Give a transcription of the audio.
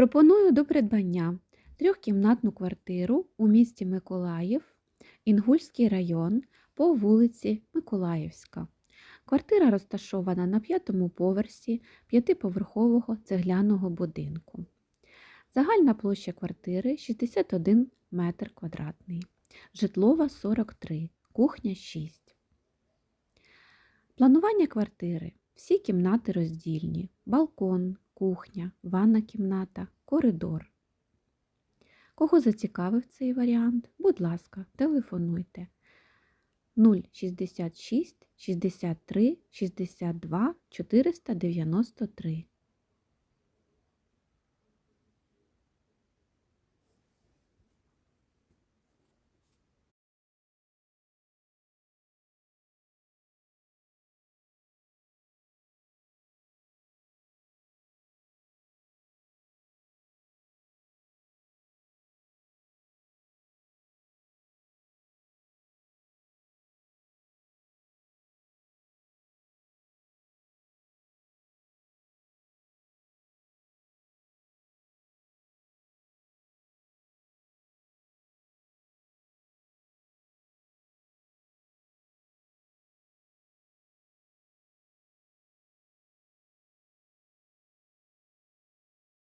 Пропоную до придбання трьохкімнатну квартиру у місті Миколаїв, Інгульський район по вулиці Миколаївська. Квартира розташована на п'ятому поверсі п'ятиповерхового цегляного будинку. Загальна площа квартири 61 метр квадратний, житлова 43, кухня 6. Планування квартири. Всі кімнати роздільні. Балкон, кухня, ванна кімната, коридор. Кого зацікавив цей варіант? Будь ласка, телефонуйте 066 63 62 493.